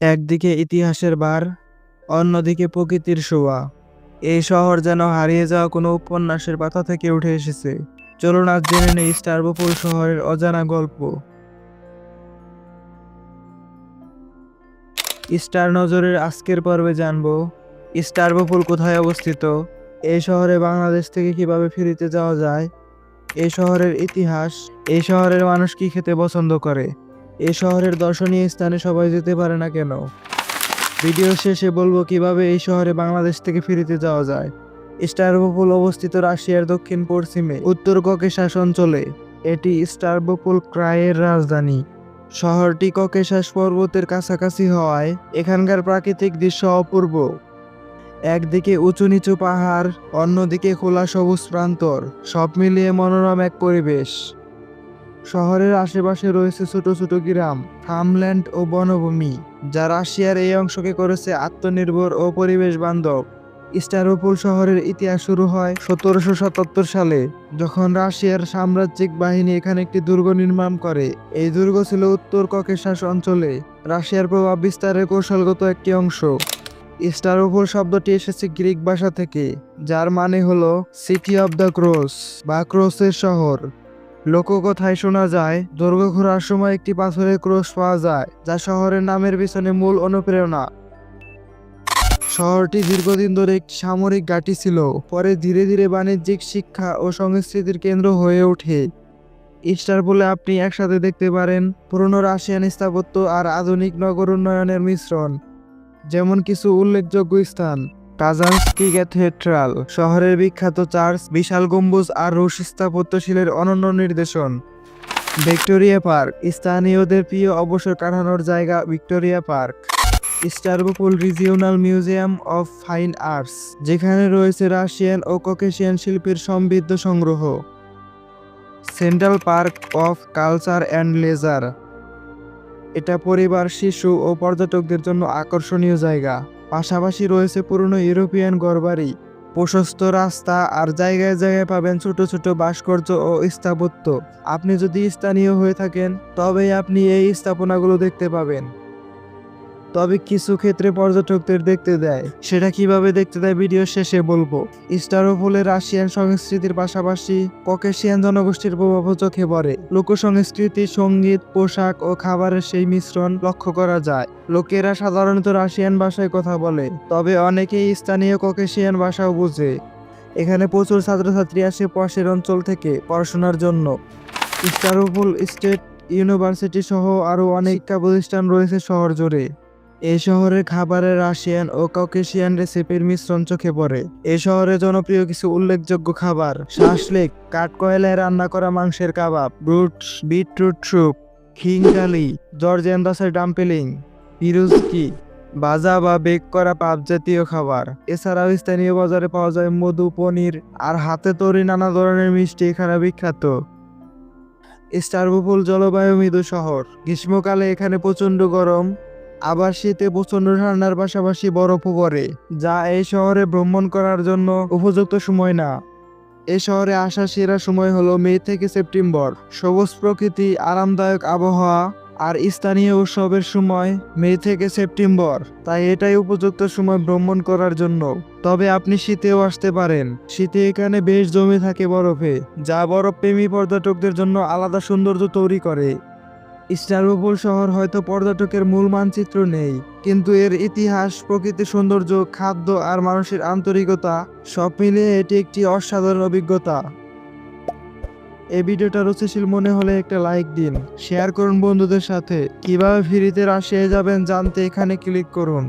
একদিকে ইতিহাসের বার, অন্যদিকে প্রকৃতির শোয়া। এই শহর যেন হারিয়ে যাওয়া কোনো উপন্যাসের পাতা থেকে উঠে এসেছে। চলুন আজ জেনে নেই স্টারবপুল শহরের অজানা গল্প। স্টার নজরের আজকের পর্বে জানব স্টারবপুল কোথায় অবস্থিত? এই শহরে বাংলাদেশ থেকে কীভাবে ফিরিতে যাওয়া যায়? এই শহরের ইতিহাস, এই শহরের মানুষ কি খেতে পছন্দ করে? এই শহরের দর্শনীয় স্থানে সবাই যেতে পারে না কেন? ভিডিও শেষে বলব কীভাবে এই শহরে বাংলাদেশ থেকে ফিরিতে যাওয়া যায়। স্টারবপুল অবস্থিত রাশিয়ার দক্ষিণ পশ্চিমে। উত্তর ককেশাস অঞ্চলে। এটি স্টারবপুল ক্রায়ের রাজধানী। শহরটি ককেশাস পর্বতের কাছাকাছি হওয়ায় এখানকার প্রাকৃতিক দৃশ্য অপূর্ব। একদিকে উঁচু নিচু পাহাড়, অন্যদিকে খোলা সবুজ প্রান্তর। সব মিলিয়ে মনোরম এক পরিবেশ। শহরের আশেপাশে রয়েছে ছোট ছোট গ্রাম ফার্মল্যান্ড ও বনভূমি, যা রাশিয়ার এই অংশকে করেছে আত্মনির্ভর ও পরিবেশ বান্ধব। স্টারোপুল শহরের ইতিহাস শুরু হয় সতেরোশো সাতাত্তর সালে, যখন রাশিয়ার সাম্রাজ্যিক বাহিনী এখানে একটি দুর্গ নির্মাণ করে। এই দুর্গ ছিল উত্তর ককেশাস অঞ্চলে, রাশিয়ার প্রভাব বিস্তারের কৌশলগত একটি অংশ। স্টারোপোল শব্দটি এসেছে গ্রিক ভাষা থেকে, যার মানে হলো সিটি অব দ্য ক্রস বা ক্রসের শহর। লোককথায় শোনা যায়, দুর্গ ঘোরার সময় একটি পাথরের ক্রস পাওয়া যায়, যা শহরের নামের পিছনে মূল অনুপ্রেরণা। শহরটি দীর্ঘদিন ধরে একটি সামরিক ঘাঁটি ছিল, পরে ধীরে ধীরে বাণিজ্যিক শিক্ষা ও সংস্কৃতির কেন্দ্র হয়ে ওঠে। ইস্টার বলে আপনি একসাথে দেখতে পারেন, পুরনো রাশিয়ান স্থাপত্য আর আধুনিক নগর উন্নয়নের মিশ্রণ, যেমন কিছু উল্লেখযোগ্য স্থান। কাজানস্কি ক্যাথেড্রাল, শহরের বিখ্যাত চার্চ, বিশাল গম্বুজ আর রুশ স্থাপত্যশীলের অনন্য নির্দেশন। ভিক্টোরিয়া পার্ক, স্থানীয়দের প্রিয় অবসর কাটানোর জায়গা Victoria park. Stavropol regional museum of fine arts, যেখানে রয়েছে রাশিয়ান ও ককেশিয়ান শিল্পের সমৃদ্ধ সংগ্রহ। Central park of culture and leisure. এটা পরিবার, শিশু ও পর্যটকদের জন্য আকর্ষণীয় জায়গা। পাশাপাশি রয়েছে পুরনো ইউরোপিয়ান গড়বাড়ি, প্রশস্ত রাস্তা আর জায়গায় জায়গায় পাবেন ছোট ছোট ভাস্কর্য ও স্থাপত্য। আপনি যদি স্থানীয় হয়ে থাকেন, তবেই আপনি এই স্থাপনাগুলো দেখতে পাবেন। তবে কিছু ক্ষেত্রে পর্যটকদের দেখতে দেয়। সেটা কীভাবে দেখতে দেয় ভিডিও শেষে বলব। স্টারোপোলে রাশিয়ান সংস্কৃতির পাশাপাশি ককেশিয়ান জনগোষ্ঠীর প্রভাবও চোখে পড়ে। লোকসংস্কৃতি, সংগীত, পোশাক ও খাবারের সেই মিশ্রণ লক্ষ্য করা যায়। লোকেরা সাধারণত রাশিয়ান ভাষায় কথা বলে, তবে অনেকেই স্থানীয় ককেশিয়ান ভাষাও বোঝে। এখানে প্রচুর ছাত্রছাত্রী আসে পাশের অঞ্চল থেকে পড়াশোনার জন্য। স্টারোপোল স্টেট ইউনিভার্সিটি সহ আরও অনেক প্রতিষ্ঠান রয়েছে শহর জুড়ে। এই শহরের খাবারের রাশিয়ান ও কাউকেশিয়ান রেসিপির মিশ্রণ চোখে পড়ে। এই শহরে জনপ্রিয় কিছু উল্লেখযোগ্য খাবার, শাসলেক, কাঠকয়লায় রান্না করা মাংসের কাবাব ব্রুট বিটরুট স্যুপ খিংকালি জর্জিয়ান দাসের ডাম্পলিং, পিরুজকি ভাজা বা বেক করা পাপ জাতীয় খাবার। এছাড়াও স্থানীয় বাজারে পাওয়া যায় মধু, পনির আর হাতে তৈরি নানা ধরনের মিষ্টি, এখানে বিখ্যাত। স্টারবুপুল জলবায়ু মৃদু শহর। গ্রীষ্মকালে এখানে প্রচণ্ড গরম আবার শীতে প্রচণ্ড ঠান্ডার পাশাপাশি বরফও পড়ে, যা এই শহরে ভ্রমণ করার জন্য উপযুক্ত সময় না। এই শহরে আসার সেরা সময় হলো মে থেকে সেপ্টেম্বর। সবুজ প্রকৃতি, আরামদায়ক আবহাওয়া আর স্থানীয় উৎসবের সময় মে থেকে সেপ্টেম্বর, তাই এটাই উপযুক্ত সময় ভ্রমণ করার জন্য। তবে আপনি শীতেও আসতে পারেন। শীতে এখানে বেশ জমে থাকে বরফে, যা বরফপ্রেমী পর্যটকদের জন্য আলাদা সৌন্দর্য তৈরি করে। স্টারবুল শহর হয়তো পর্যটকের মূল মানচিত্র নেই, কিন্তু এর ইতিহাস, প্রকৃতি, সৌন্দর্য, খাদ্য আর মানুষের আন্তরিকতা, সব মিলিয়ে এটি একটি অসাধারণ অভিজ্ঞতা। এই ভিডিওটা রুচিশীল মনে হলে একটা লাইক দিন, শেয়ার করুন বন্ধুদের সাথে, কীভাবে ফ্রিতে রাশিয়ায় যাবেন জানতে এখানে ক্লিক করুন।